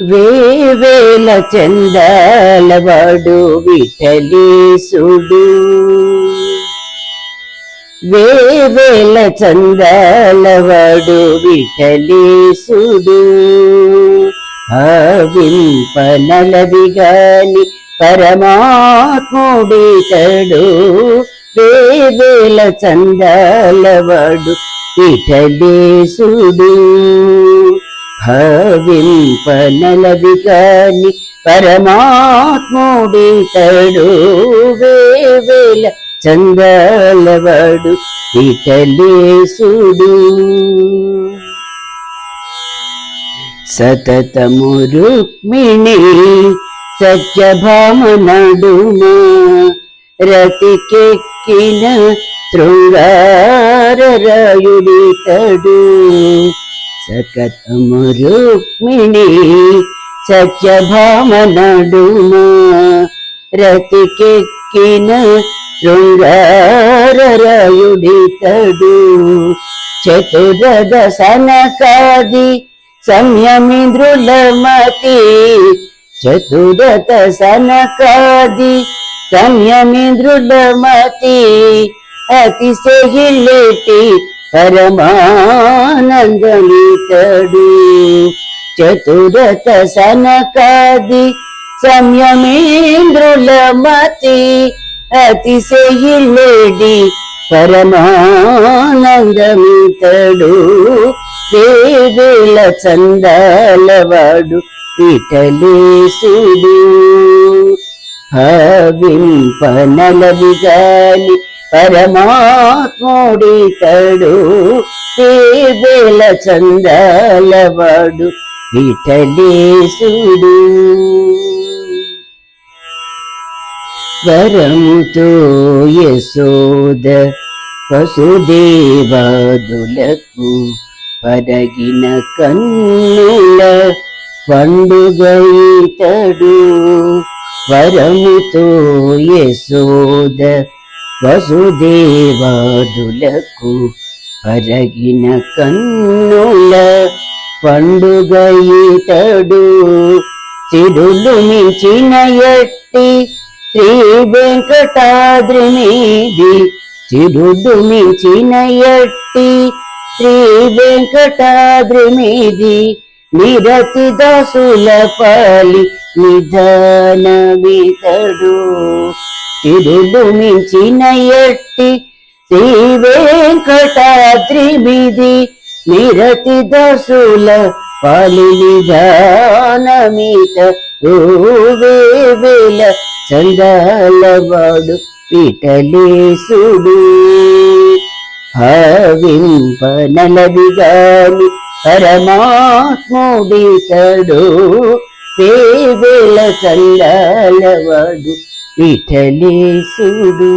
వేవేల చందాలవాడు విఠలేశుడు వేవేల చందాలవాడు విఠలేశుడు భావింపనలది గాని పరమాత్ముడితడు. వేవేల చందాలవాడు విఠలేశుడు భావింపనలది కాని పరమాత్ముడితడు వేవేల చందాలవాడు విఠలేశుడు సతతము రుక్మిణి సత్యభామ నడుమ రతికెక్కిన శృంగారరాయుడితడు సకతము రుక్మిణి సత్యభామ నడుమ రతికెక్కిన శృంగారరాయుడితడు. చతురద సనకాది సంయమింద్రులమతి చతురత సనకాది సంయమింద్రులమతి అతిశయిల్లెటి పరమానందమితడు చతురత సనకాది సంయమేంద్రుల మతి అతిశయిల్లెడి పరమానందమితడు వేవేల చందాలవాడు ఇటలేసుడు. భావింపనలవి గాలి పరమాత్ముడితడు వేవేల చందలవాడు విఠలేశుడు వరముతో యశోద వసుదేవాదులకు పరగిన కన్నుల పండుగైతడు. వరముతో యశోద వసుదేవాదులకు పరగిన కన్నుల పండుగ ఈతడు చిరులు మించిన ఎట్టి శ్రీ వెంకటాద్రి మీది చిరుడు మించిన ఎట్టి శ్రీ వెంకటాద్రి మీది నిరతి దాసుల పాలి నిధాన నిధానమితడు. తిరుగు మించిన ఎట్టి శ్రీ వెంకటాద్రి మీది నిరతి దశుల పాలి నిధానమిత వేల చందాలవాడు పిటలేసుడు భావింపనలది పరమాత్ముడితడు వేవేల చందాలవాడు విఠలేసుడు